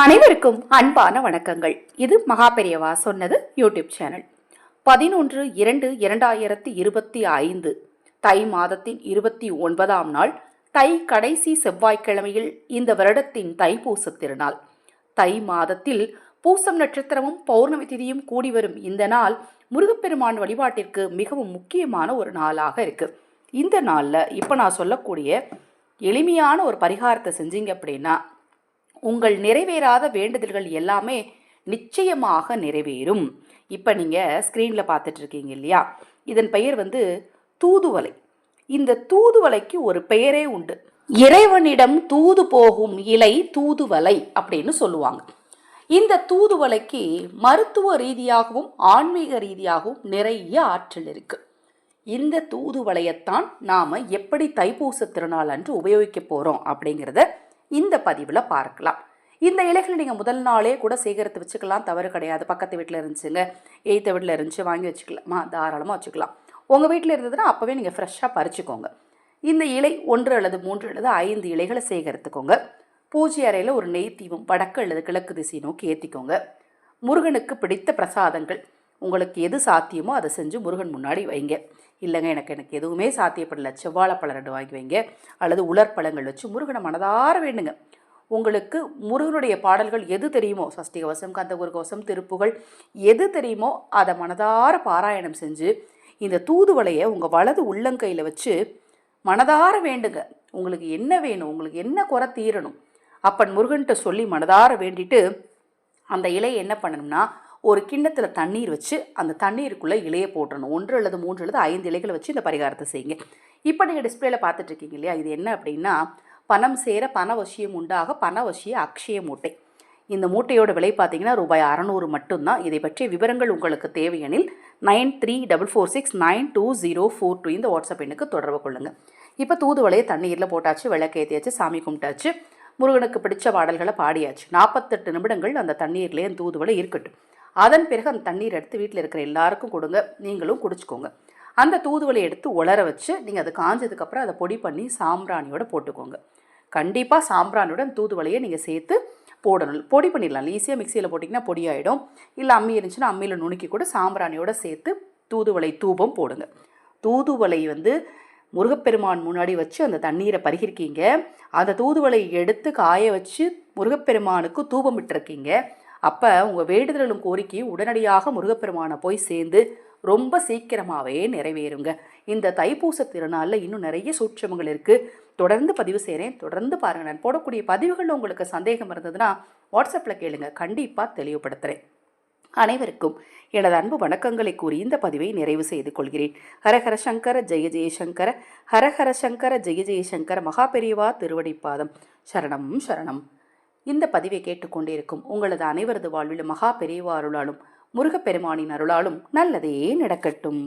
அனைவருக்கும் அன்பான வணக்கங்கள். இது மகாபெரியவா சொன்னது யூடியூப் சேனல் பதினொன்று இரண்டு இரண்டாயிரத்தி இருபத்தி ஐந்து தை மாதத்தின் இருபத்தி ஒன்பதாம் நாள் தை கடைசி செவ்வாய்க்கிழமையில் இந்த வருடத்தின் தைப்பூசத் திருநாள். தை மாதத்தில் பூசம் நட்சத்திரமும் பௌர்ணமி திதியும் கூடி வரும் இந்த நாள் முருகப்பெருமான் வழிபாட்டிற்கு மிகவும் முக்கியமான ஒரு நாளாக இருக்கு. இந்த நாளில் இப்போ நான் சொல்லக்கூடிய எளிமையான ஒரு பரிகாரத்தை செஞ்சீங்க அப்படின்னா உங்கள் நிறைவேறாத வேண்டுதல்கள் எல்லாமே நிச்சயமாக நிறைவேறும். இப்போ நீங்கள் ஸ்க்ரீனில் பார்த்துட்டு இருக்கீங்க இல்லையா? இதன் பெயர் வந்து தூதுவலை இந்த தூதுவலைக்கு ஒரு பெயரே உண்டு. இறைவனிடம் தூது போகும் இலை தூதுவலை அப்படின்னு சொல்லுவாங்க. இந்த தூதுவலைக்கு மருத்துவ ரீதியாகவும் ஆன்மீக ரீதியாகவும் நிறைய ஆற்றல் இருக்கு. இந்த தூதுவலையைத்தான் நாம் எப்படி தைப்பூச திருநாள் அன்று உபயோகிக்க போகிறோம் அப்படிங்கிறத இந்த பதிவில் பார்க்கலாம். இந்த இலைகளை நீங்கள் முதல் நாளே கூட சேகரித்து வச்சுக்கலாம். தவறு கிடையாது. பக்கத்து வீட்டில் இருந்துச்சுங்க. எய்த்த வீட்டில் இருந்துச்சு வாங்கி வச்சுக்கலாமா? தாராளமாக வச்சுக்கலாம். உங்கள் வீட்டில் இருந்ததுன்னா அப்போவே நீங்கள் ஃப்ரெஷ்ஷாக பறிச்சுக்கோங்க. இந்த இலை ஒன்று அல்லது மூன்று அல்லது ஐந்து இலைகளை சேகரித்துக்கோங்க. பூஜை அறையில் ஒரு நெய் தீபம் வடக்கு அல்லது கிழக்கு திசை நோக்கி ஏற்றிக்கோங்க முருகனுக்கு பிடித்த பிரசாதங்கள். உங்களுக்கு எது சாத்தியமோ அதை செஞ்சு முருகன் முன்னாடி வைங்க. இல்லைங்க எனக்கு எனக்கு எதுவுமே சாத்தியப்படல. செவ்வாழைப்பழம் ரெண்டு வாங்கி வைங்க. அல்லது உலர்பழங்கள் வச்சு முருகனை மனதார வேண்டுங்க. உங்களுக்கு முருகனுடைய பாடல்கள் எது தெரியுமோ சஷ்டி கவசம் கந்தகுரு கவசம் திருப்புகள் எது தெரியுமோ அதை மனதார பாராயணம் செஞ்சு இந்த தூதுவளையை உங்கள் வலது உள்ளங்கையில் வச்சு மனதார வேண்டுங்க. உங்களுக்கு என்ன வேணும் உங்களுக்கு என்ன குறை தீரணும் அப்பன் முருகன்கிட்ட சொல்லி மனதார வேண்டிட்டு அந்த இலையை என்ன பண்ணணும்னா ஒரு கிண்ணத்தில் தண்ணீர் வச்சு அந்த தண்ணீருக்குள்ளே இலையை போட்டுறணும். ஒன்று அல்லது மூன்று அல்லது ஐந்து இலைகளை வச்சு இந்த பரிகாரத்தை செய்யுங்க. இப்போ நீங்கள் டிஸ்பிளேல பார்த்துட்டு இருக்கீங்க இல்லையா? இது என்ன அப்படின்னா பணம் சேர பணவசியம் உண்டாக பணவசிய அக்ஷய மூட்டை. இந்த மூட்டையோட விலை பார்த்தீங்கன்னா ரூபாய் அறநூறு மட்டும்தான். இதை பற்றிய விவரங்கள் உங்களுக்கு தேவையெனில் nine three double four six nine two zero four two இந்த வாட்ஸ்அப் எண்ணுக்கு தொடர்பு கொள்ளுங்கள் இப்போ தூதுவளையை தண்ணீரில் போட்டாச்சு விளக்கேற்றியாச்சு சாமி கும்பிட்டாச்சு முருகனுக்கு பிடிச்ச பாடல்களை பாடியாச்சு. நாற்பத்தெட்டு நிமிடங்கள் அந்த தண்ணீர்லேயே அந்த தூதுவளை இருக்கட்டும். அதன் பிறகு அந்த தண்ணீர் எடுத்து வீட்டில் இருக்கிற எல்லாருக்கும் கொடுங்க. நீங்களும் குடிச்சுக்கோங்க. அந்த தூதுவளை எடுத்து உலர வச்சு நீங்கள் அது காஞ்சதுக்கப்புறம் அதை பொடி பண்ணி சாம்பிராணியோட போட்டுக்கோங்க. கண்டிப்பாக சாம்பிராணியோட தூதுவளையை நீங்கள் சேர்த்து போடணும். பொடி பண்ணிடலாம். ஈஸியாக மிக்சியில் போட்டிங்கன்னா பொடி ஆகிடும் இல்லை அம்மி இருந்துச்சுன்னா அம்மியில் நுணுக்கி கூட சாம்பிராணியோட சேர்த்து தூதுவளை தூபம் போடுங்க. தூதுவளை வந்து முருகப்பெருமான் முன்னாடி வச்சு அந்த தண்ணீரை பருகிருக்கீங்க. அந்த தூதுவளை எடுத்து காய வச்சு முருகப்பெருமானுக்கு தூபம் விட்டுருக்கீங்க அப்போ உங்கள் வேண்டுதலும் கோரிக்கை உடனடியாக முருகப்பெருமானை போய் சேர்ந்து ரொம்ப சீக்கிரமாகவே நிறைவேறுங்க. இந்த தைப்பூச திருநாளில் இன்னும் நிறைய சூட்சமங்கள் இருக்குது தொடர்ந்து பதிவு செய்கிறேன் தொடர்ந்து பாருங்கள் நான் போடக்கூடிய பதிவுகளில் உங்களுக்கு சந்தேகம் இருந்ததுன்னா வாட்ஸ்அப்பில் கேளுங்க. கண்டிப்பாக தெளிவுபடுத்துகிறேன் அனைவருக்கும் எனது அன்பு வணக்கங்களை கூறி இந்த பதிவை நிறைவு செய்து கொள்கிறேன். ஹரஹர சங்கர ஜெய ஜெயசங்கர ஹரஹர சங்கர ஜெய ஜெயசங்கர மகா பெரியவா திருவடிப்பாதம். சரணம் சரணம். இந்த பதிவை கேட்டுக்கொண்டிருக்கும் உங்களது அனைவரது வாழ்வில் மகா பெரியவா அருளாலும் முருகப்பெருமானின் அருளாலும் நல்லதே நடக்கட்டும்.